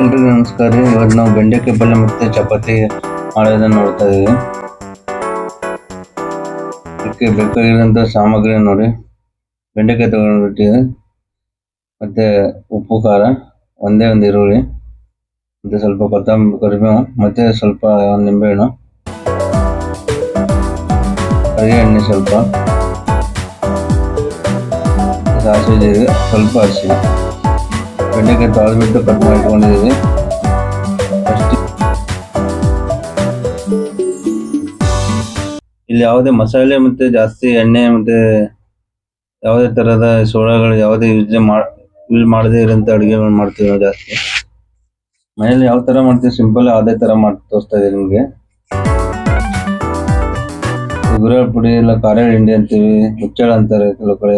ಎಲ್ರಿಗೂ ನಮಸ್ಕಾರ ರೀ. ಇವತ್ತು ನಾವು ಬೆಂಡೆಕಾಯಿ ಪಲ್ಯ ಮತ್ತೆ ಚಪಾತಿ ಮಾಡೋದನ್ನ ನೋಡ್ತಾ ಇದ್ದೀವಿ ಇದಕ್ಕೆ ಬೇಕಾಗಿರೋಂಥ ಸಾಮಗ್ರಿ ನೋಡಿ. ಬೆಂಡೆಕಾಯಿ ತಗೊಂಡ್ಬಿಟ್ಟಿದೆ ಮತ್ತೆ ಉಪ್ಪು, ಖಾರ, ಒಂದೇ ಒಂದು ಈರುಳ್ಳಿ, ಮತ್ತೆ ಸ್ವಲ್ಪ ಕೊತ್ತಂಬರಿ, ಕರಿಬೇವು, ಮತ್ತೆ ಸ್ವಲ್ಪ ನಿಂಬೆಹಣ್ಣು ಕರಿ ಎಣ್ಣೆ ಸ್ವಲ್ಪ, ಸಾಸಿವೆ ಸ್ವಲ್ಪ ಅರಿಶಿನ ಬೆಂಡೆಕಾಯಿ ತೊಳೆದ್ಬಿಟ್ಟು ಕಟ್ ಮಾಡಿಕೊಂಡಿದ್ದೀನಿ. ಫಸ್ಟ್ ಇಲ್ಲಿ ಯಾವುದೇ ಮಸಾಲೆ ಮತ್ತೆ ಜಾಸ್ತಿ ಎಣ್ಣೆ ಮತ್ತೆ ಯಾವುದೇ ತರಹದ ಸೋಡಾಗಳು ಯಾವುದೇ ಯೂಸ್ ಯೂಸ್ ಮಾಡದೇ ಇರೋಂಥ ಅಡುಗೆಗಳು ಮಾಡ್ತೀವಿ ನಾವು ಜಾಸ್ತಿ. ಮನೇಲಿ ಯಾವ ತರ ಮಾಡ್ತೀವಿ ಸಿಂಪಲ್ ಅದೇ ತರ ಮಾಡಿ ತೋರಿಸ್ತಾ ಇದೆ ನಿಮಗೆ. ಗುರಾಳ್ ಪುಡಿ ಇಲ್ಲ ಖಾರ ಹಿಂಡಿ ಅಂತೀವಿ, ಮುಚ್ಚಳ ಅಂತಾರೆ ಕೆಲವು ಕಡೆ.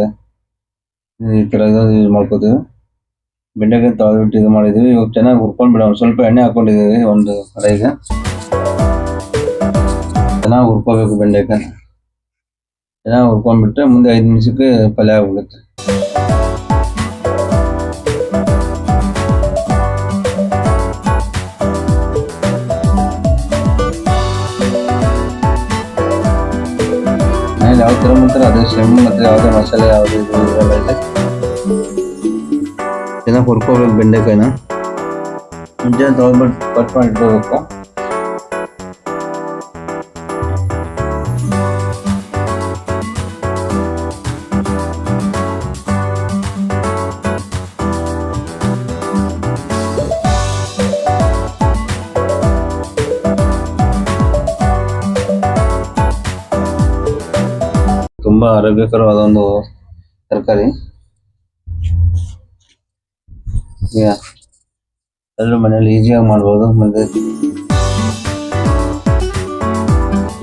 ಈ ಥರ ಯೂಸ್ ಮಾಡ್ಕೋತೀವಿ. ಬೆಂಡೆಕಾಯಿ ತೊಳೆದ್ಬಿಟ್ಟು ಇದು ಮಾಡಿದೀವಿ. ಇವಾಗ ಚೆನ್ನಾಗಿ ಹುರ್ಕೊಂಡ್ಬಿಡ ಒಂದು ಸ್ವಲ್ಪ ಎಣ್ಣೆ ಹಾಕೊಂಡಿದೀವಿ ಒಂದು ಕಡೆಗೆ ಚೆನ್ನಾಗಿ ಹುರ್ಕೋಬೇಕು ಬೆಂಡೆಕಾಯಿ. ಚೆನ್ನಾಗಿ ಹುರ್ಕೊಂಡ್ಬಿಟ್ರೆ ಮುಂದೆ ಐದು ನಿಮಿಷಕ್ಕೆ ಪಲ್ಯ ಆಗ್ಬಿಡುತ್ತೆ. ಯಾವ ಥರ ಮಾಡ್ತಾರೆ ಅದೇ ಸೇಮ್ ಮತ್ತೆ ಯಾವುದೇ ಮಸಾಲೆ ಯಾವುದೇ ಇದು ಹುರ್ಕೋಬೇಕು ಬೆಂಡೆಕಾಯಿನ. ಮುಂಚೆ ತೊಗೊಂಡ್ಬಿಟ್ಟು ಕಟ್ ಮಾಡಿ ಇಟ್ಕೋಬೇಕು ತುಂಬಾ ಆರೋಗ್ಯಕರವಾದ ಒಂದು ತರಕಾರಿ. ಎಲ್ಲರೂ ಮನೇಲಿ ಈಸಿಯಾಗಿ ಮಾಡ್ಬೋದು. ಮತ್ತೆ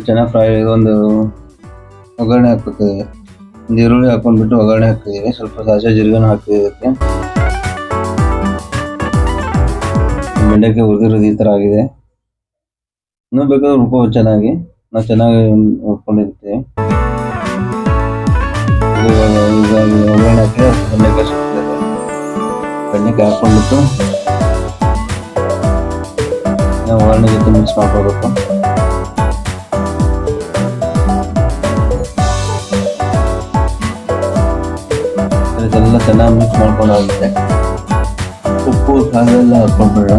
ಚೆನ್ನಾಗಿ ಫ್ರೈ ಒಂದು ಒಗ್ಗರಣೆ ಹಾಕ್ತಿದ್ದೀವಿ ಒಂದು ಈರುಳ್ಳಿ ಹಾಕೊಂಡ್ಬಿಟ್ಟು ಒಗ್ಗರಣೆ ಹಾಕಿದ್ದೀವಿ ಸ್ವಲ್ಪ ಸಾಸಿವೆ, ಜೀರಿಗೆನೂ ಹಾಕಿದ್ದೀವಿ ಇದಕ್ಕೆ ಬೆಂಡೆಕಾಯಿ ಹುರಿದಿರೋದು ಈ ಥರ ಆಗಿದೆ. ಇನ್ನೂ ಬೇಕಾದ್ರೆ ಹುರ್ಕೋಬೋದು ಚೆನ್ನಾಗಿ, ನಾವು ಚೆನ್ನಾಗಿ ಹುರ್ಕೊಂಡಿರ್ತೀವಿ. ಒಗ್ಗರಣೆ ಹಾಕಿದ್ರೆ ಬೆಂಡೆಕಾಯಿ ಸುಟ್ಟಿದ್ದಾರೆ ಬೆಂಡೆಕಾಯಿ ಹಾಕೊಂಡ್ಬಿಟ್ಟು ನಾವು ಒಗ್ಗರಣೆ ಜೊತೆ ಮಿಕ್ಸ್ ಮಾಡ್ಕೋಬೇಕು ಇದೆಲ್ಲ ಚೆನ್ನಾಗಿ ಮಿಕ್ಸ್ ಮಾಡ್ಕೊಂಡಾಗುತ್ತೆ ಉಪ್ಪು ಖಾರ ಎಲ್ಲ ಹಾಕೊಂಡ್ಬಿಡ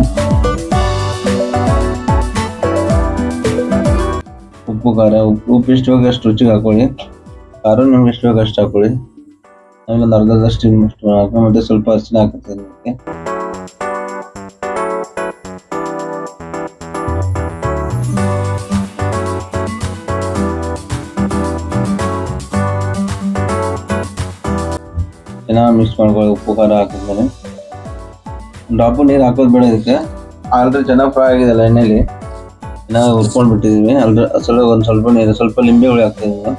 ಉಪ್ಪು ಖಾರ ಉಪ್ಪು ಉಪ್ಪು ಎಷ್ಟು ಬೇಕು ಅಷ್ಟು ರುಚಿಗೆ ಹಾಕೊಳ್ಳಿ ಖಾರ ನಮ್ಗೆ ಎಷ್ಟು ಬೇಕು ಅಷ್ಟು ಹಾಕೊಳ್ಳಿ ಆಮೇಲೆ ಒಂದು ಅರ್ಧದಷ್ಟು ಇನ್ವೆಸ್ಟ್ ಹಾಕಿ ಮತ್ತೆ ಸ್ವಲ್ಪ ಅರ್ಚನೆ ಹಾಕುತ್ತೀನಿ ಅದಕ್ಕೆ ಚೆನ್ನಾಗಿ ಮಿಕ್ಸ್ ಮಾಡ್ಕೊಳ್ಳಿ, ಉಪ್ಪು, ಖಾರ ಹಾಕಿದ್ಮೇಲೆ. ಡ್ರಾಪು ನೀರು ಹಾಕೋದು ಬೇಡ ಇದಕ್ಕೆ. ಆಲ್ರೆಡಿ ಚೆನ್ನಾಗಿ ಫ್ರೈ ಆಗಿದೆಲ್ಲ ಎಣ್ಣೆಲಿ ಚೆನ್ನಾಗಿ ಹುರ್ಕೊಂಡು ಬಿಟ್ಟಿದ್ದೀವಿ ಅಲ್ರ ಸ್ವಲ್ಪ ಒಂದು ಸ್ವಲ್ಪ ನೀರು, ಸ್ವಲ್ಪ ಲಿಂಬೆ ಹುಳಿ ಹಾಕ್ತಿದ್ದೀವಿ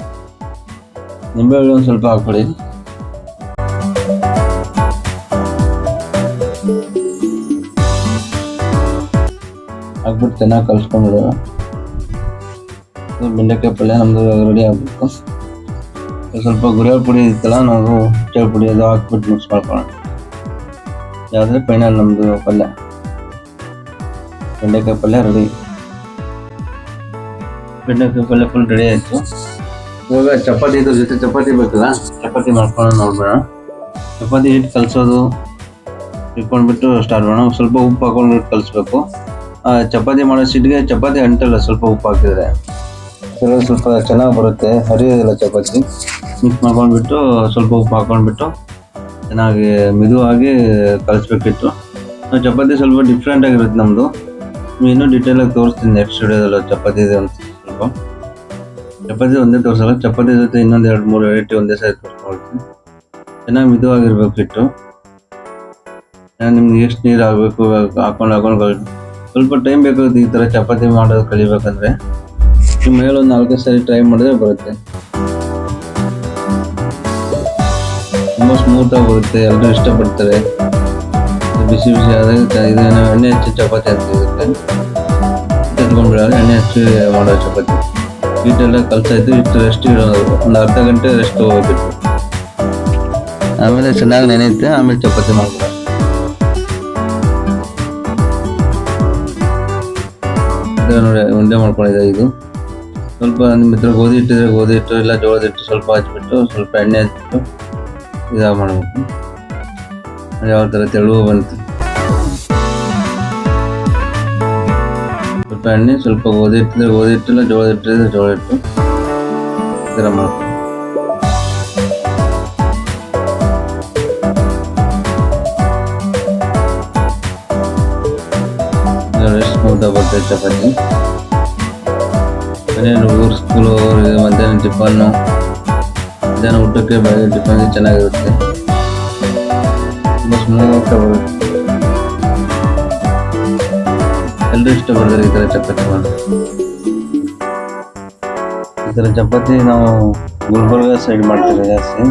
ನಿಂಬೆ ಹುಳಿ ಒಂದು ಸ್ವಲ್ಪ ಹಾಕ್ಬಿಡಿ. ಹಾಕ್ಬಿಟ್ಟು ಚೆನ್ನಾಗಿ ಕಲ್ಸ್ಕೊಂಡು ಬೆಂಡೆಕಾಯಿ ಪಲ್ಯ ನಮ್ದು ರೆಡಿ ಆಗ್ಬೇಕು ಸ್ವಲ್ಪ ಗುರಿಯಾಳ ಪುಡಿ ಇತ್ತಲ್ಲ, ನಾವು ಹುಚ್ಚಳ ಪುಡಿ ಅದು ಹಾಕ್ಬಿಟ್ಟು ಮಿಕ್ಸ್ ಮಾಡ್ಕೊಳ್ಳೋಣ. ಯಾವುದೇ ಫೈನಲ್ ನಮ್ದು ಪಲ್ಯ. ಬೆಂಡೆಕಾಯಿ ಪಲ್ಯ ರೆಡಿ ಬೆಂಡೆಕಾಯಿ ಪಲ್ಯ ಫುಲ್ ರೆಡಿ ಆಯಿತು. ಇವಾಗ ಚಪಾತಿ ಇದ್ರ ಜೊತೆ ಚಪಾತಿ ಬೇಕಲ್ಲ, ಚಪಾತಿ ಮಾಡ್ಕೊಂಡು ನೋಡ್ಬೋಣ ಚಪಾತಿ ಹಿಟ್ಟು ಕಲಸೋದು ಇಟ್ಕೊಂಡ್ಬಿಟ್ಟು ಸ್ಟಾರ್ಟ್ ಮಾಡೋಣ. ಸ್ವಲ್ಪ ಉಪ್ಪು ಹಾಕೊಂಡ್ಬಿಟ್ಟು ಕಲಿಸ್ಬೇಕು. ಚಪಾತಿ ಮಾಡೋ ಸಿಟ್ಟಿಗೆ ಚಪಾತಿ ಅಂಟಲ್ಲ ಸ್ವಲ್ಪ ಉಪ್ಪು ಹಾಕಿದ್ರೆ. ಸ್ವಲ್ಪ ಸ್ವಲ್ಪ ಚೆನ್ನಾಗಿ ಬರುತ್ತೆ ಹರಿಯೋದಿಲ್ಲ ಚಪಾತಿ. ಮಿಕ್ಸ್ ಮಾಡ್ಕೊಂಡ್ಬಿಟ್ಟು ಸ್ವಲ್ಪ ಉಪ್ಪು ಹಾಕೊಂಡ್ಬಿಟ್ಟು ಚೆನ್ನಾಗಿ ಮಿದುವಾಗಿ ಕಲಿಸ್ಬೇಕಿತ್ತು. ಚಪಾತಿ ಸ್ವಲ್ಪ ಡಿಫ್ರೆಂಟ್ ಆಗಿರುತ್ತೆ ನಮ್ಮದು ಇನ್ನೂ ಡೀಟೇಲಾಗಿ ತೋರಿಸ್ತೀನಿ ನೆಕ್ಸ್ಟ್ ವಿಡಿಯೋದಲ್ಲ ಚಪಾತಿ ಇದೆ ಅಂತ ಸ್ವಲ್ಪ. ಚಪಾತಿ ಒಂದೇ ತೋರಿಸಲ್ಲ ಚಪಾತಿ ಜೊತೆ ಇನ್ನೊಂದು ಎರಡು ಮೂರು ವೆರೈಟಿ ಒಂದೇ ಸಾರಿ ತೋರಿಸ್ಕೊಳ್ತೀನಿ. ಚೆನ್ನಾಗಿ ಮಿದುವಾಗಿರ್ಬೇಕು ಹಿಟ್ಟು ನಿಮ್ಗೆ ಎಷ್ಟು ನೀರು ಆಗಬೇಕು ಹಾಕೊಂಡು ಹಾಕೊಂಡು ಸ್ವಲ್ಪ ಟೈಮ್ ಬೇಕಾಗುತ್ತೆ ಈ ಥರ ಚಪಾತಿ ಮಾಡೋದು ಕಲಿಬೇಕಂದ್ರೆ. ಮೇಲೆ ಒಂದು ನಾಲ್ಕೈದು ಸಾರಿ ಟ್ರೈ ಮಾಡಿದ್ರೆ ಬರುತ್ತೆ. ತುಂಬ ಸ್ಮೂತಾಗಿ ಬರುತ್ತೆ ಎಲ್ಲರೂ ಇಷ್ಟಪಡ್ತಾರೆ. ಬಿಸಿ ಬಿಸಿ ಆದಾಗ ಇದನ್ನು ಎಣ್ಣೆ ಹಚ್ಚಿ ಚಪಾತಿ ಅಂತ ಇರುತ್ತೆ ತೆಗೆದುಕೊಂಡ್ಬಿಡೋದು ಎಣ್ಣೆ ಹಚ್ಚಿ ಮಾಡೋ ಚಪಾತಿ. ಹಿಟ್ಟೆಲ್ಲ ಇದ್ದು ಇಷ್ಟು ರೆಸ್ಟ್ ಇಡೋದು ಒಂದು ಅರ್ಧ ಗಂಟೆ ರೆಸ್ಟ್ ಹೋಗ್ಬಿಟ್ಟು ಆಮೇಲೆ ಚೆನ್ನಾಗಿ ನೆನೆಯುತ್ತೆ, ಆಮೇಲೆ ಚಪಾತಿ ಮಾಡ್ಬೋದು. ನೋಡಿ ಉಂಡೆ ಮಾಡ್ಕೊಂಡಿದೆ ಇದು. ಸ್ವಲ್ಪ ನಿಮ್ಮ ಹತ್ರ ಗೋಧಿ ಹಿಟ್ಟಿದ್ರೆ ಗೋಧಿ ಹಿಟ್ಟು, ಇಲ್ಲ ಜೋಳದ ಹಿಟ್ಟು ಸ್ವಲ್ಪ ಹಚ್ಬಿಟ್ಟು, ಸ್ವಲ್ಪ ಎಣ್ಣೆ ಹಚ್ಬಿಟ್ಟು ಇದಾಗ ಮಾಡಬೇಕು. ಯಾವ ಥರ ತೆಳುವು ಬಂತು. ಸ್ವಲ್ಪ ಎಣ್ಣೆ, ಸ್ವಲ್ಪ ಗೋಧಿ ಹಿಟ್ಟಿದ್ರೆ ಗೋಧಿ ಹಿಟ್ಟು, ಇಲ್ಲ ಜೋಳದ ಹಿಟ್ಟಿದ್ರೆ ಜೋಳ ಹಿಟ್ಟು. ಈ ಥರ ಮಾಡ್ಬೇಕು. ಎಷ್ಟು ಬರ್ತೈತೆ ಚಪಾತಿ ಮನೆಯಲ್ಲಿ ಊರು ಸ್ಕೂಲ್ ಮಧ್ಯಾಹ್ನ ಟಿಫನ್ನು ಮಧ್ಯಾಹ್ನ ಊಟಕ್ಕೆ ಬೆಳಗ್ಗೆ ಟಿಫನ್ಗೆ ಚೆನ್ನಾಗಿರುತ್ತೆ. ತುಂಬ ಸ್ಮೂತ್ ಬರುತ್ತೆ ಎಲ್ಲರೂ ಇಷ್ಟಪಡ್ತಾರೆ ಈ ಥರ ಚಪಾತಿ ಮಾಡಿ ಈ ಥರ ಚಪಾತಿ ನಾವು ಗುಲ್ಬರ್ಗ ಸೈಡ್ ಮಾಡ್ತೀವಿ ಜಾಸ್ತಿ.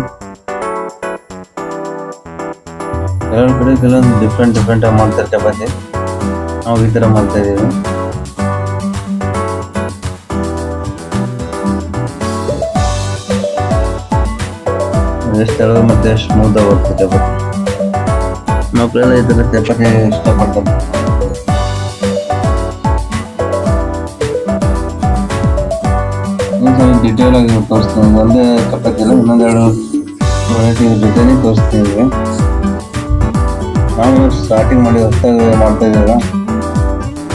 ಕೆಲವೊಂದು ಕಡೆ ಕೆಲವೊಂದು ಡಿಫ್ರೆಂಟ್ ಡಿಫ್ರೆಂಟಾಗಿ ಮಾಡ್ತಾರೆ ಚಪಾತಿ. ನಾವು ಈ ಥರ ಮಾಡ್ತಾ ಇದ್ದೀವಿ. ಎಷ್ಟು ತೆಳು ಮತ್ತೆ ಎಷ್ಟು ಸ್ಮೂತ್ ಬರ್ತದೆ ಚಪಾತಿ ಮಕ್ಕಳೆಲ್ಲ ಈ ಥರ ಚಪಾತಿ ಇಷ್ಟಪಡ್ತಾರೆ. ಡೀಟೇಲ್ ಆಗಿ ತೋರಿಸ್ತೀನಿ. ಒಂದೇ ಚಪಾತಿ ಇಲ್ಲ ಇನ್ನೊಂದೆರಡು ವೆರೈಟಿ ಜೊತೆನೇ ತೋರಿಸ್ತೀವಿ ನಾವು ಸ್ಟಾರ್ಟಿಂಗ್ ಮಾಡಿ ಹೊಸ್ದಾಗಿ ಮಾಡ್ತಾ ಇದ್ದೀವಲ್ಲ?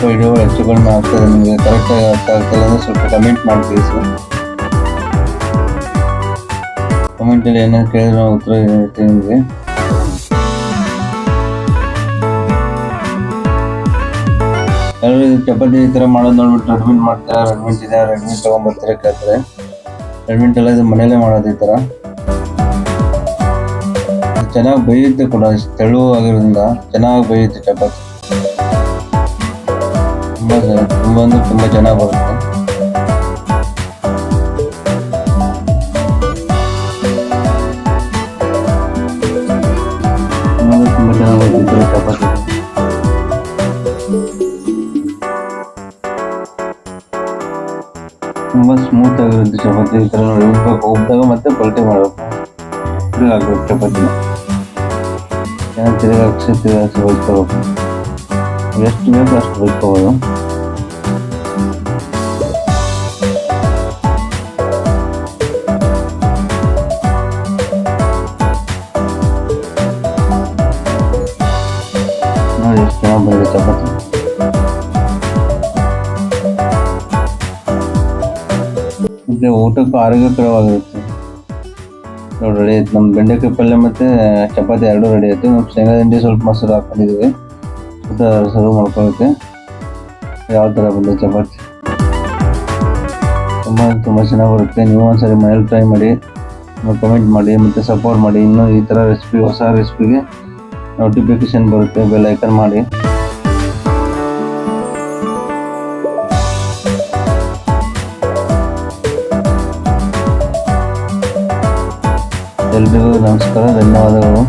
ಹೆಚ್ಚು ಕಡಿಮೆ ಆಗ್ತದೆ ನಿಮಗೆ ಕರೆಕ್ಟಾಗಿ ಅರ್ಥ ಆಗ್ತಿಲ್ಲ ಅಂದರೆ ಸ್ವಲ್ಪ ಕಮೆಂಟ್ ಮಾಡ್ತೀವಿ ಸರ್ ಕಮೆಂಟಲ್ಲಿ ಏನೇನು ಕೇಳಿದ್ರೆ ನಾವು ಉತ್ತರ ಹೇಳ್ತೀವಿ ನಿಮಗೆ. ಎಲ್ಲರೂ ಚಪಾತಿ ಈ ಥರ ಮಾಡೋದು ನೋಡ್ಬಿಟ್ಟು ರೆಡ್ಮಿಂಟ್ ಮಾಡ್ತಾರೆ ರೆಡ್ಮಿಂಟ್ ಇದೆ ರೆಡ್ಮಿಂಟ್ ತೊಗೊಂಬರ್ತಾರೆ ಕೇಳ್ತಾರೆ ರೆಡ್ಮಿಂಟ್ ಎಲ್ಲ ಇದು ಮನೇಲೇ ಮಾಡೋದು ಈ ಥರ. ಚೆನ್ನಾಗಿ ಬೇಯುತ್ತೆ ಕೂಡ ಇಷ್ಟು ತೆಳು ಆಗಿರೋದ್ರಿಂದ ಚೆನ್ನಾಗಿ ಬೇಯುತ್ತೆ ಚಪಾತಿ ತುಂಬ ತುಂಬ ಅಂದ್ರೆ ತುಂಬ ಚೆನ್ನಾಗಿ ಬರುತ್ತೆ ತುಂಬ ಅಂದ್ರೆ ತುಂಬ ಚೆನ್ನಾಗಿ ಬರುತ್ತೆ ಈ ಥರ ಚಪಾತಿ ತುಂಬ ಸ್ಮೂತ್ ಆಗಿರುತ್ತೆ ಚಪಾತಿ ಈ ಥರ ನೋಡಿ ಉಬ್ಬೇಕು ಉಬ್ದಾಗ ಮತ್ತೆ ಪಲ್ಟಿ ಮಾಡಬೇಕು ತಿರುಗಾಕ್ಬೇಕು ಚಪಾತಿ ಚೆನ್ನಾಗಿ ತಿರುಗಾಕ್ಸಿ ತಿರುಗಾಕ್ಸಿ ಹೊಯ್ಕೋಬೇಕು ಎಷ್ಟು ಬೇಕು ಅಷ್ಟು ಹೊಯ್ಕೋಬೋದು ಚೆನ್ನಾಗಿ ಬಂದಿದೆ ಚಪಾತಿ ಮತ್ತೆ ಊಟಕ್ಕೂ ಆರೋಗ್ಯಕರವಾಗಿರುತ್ತೆ. ನೋಡಿ ರೆಡಿ ಆಯ್ತು ನಮ್ಮ ಬೆಂಡೆಕಾಯಿ ಪಲ್ಯ ಮತ್ತು ಚಪಾತಿ ಎರಡೂ ರೆಡಿ ಆಯ್ತು. ಮತ್ತು ಶೇಂಗಾ ಹಿಂಡಿ ಸ್ವಲ್ಪ ಮೊಸರು ಹಾಕೊಂಡಿದ್ದೀವಿ. ಊಟ ಸರ್ವ್ ಮಾಡ್ಕೊಳ್ಳೋಕ್ಕೆ ಯಾವ ಥರ ಬಂದಿದೆ ಚಪಾತಿ. ತುಂಬ ತುಂಬ ಚೆನ್ನಾಗಿ ಬರುತ್ತೆ. ನೀವು ಒಂದ್ಸರಿ ಮನೇಲಿ ಟ್ರೈ ಮಾಡಿ ಕಮೆಂಟ್ ಮಾಡಿ, ಮತ್ತು ಸಪೋರ್ಟ್ ಮಾಡಿ. ಇನ್ನೂ ಈ ಥರ ರೆಸಿಪಿ ಹೊಸ ರೆಸಿಪಿಗೆ ನೋಟಿಫಿಕೇಶನ್ ಬರುತ್ತೆ ಬೆಲ್ ಐಕನ್ ಮಾಡಿ. ಎಲ್ರಿಗೂ ನಮಸ್ಕಾರ ಧನ್ಯವಾದಗಳು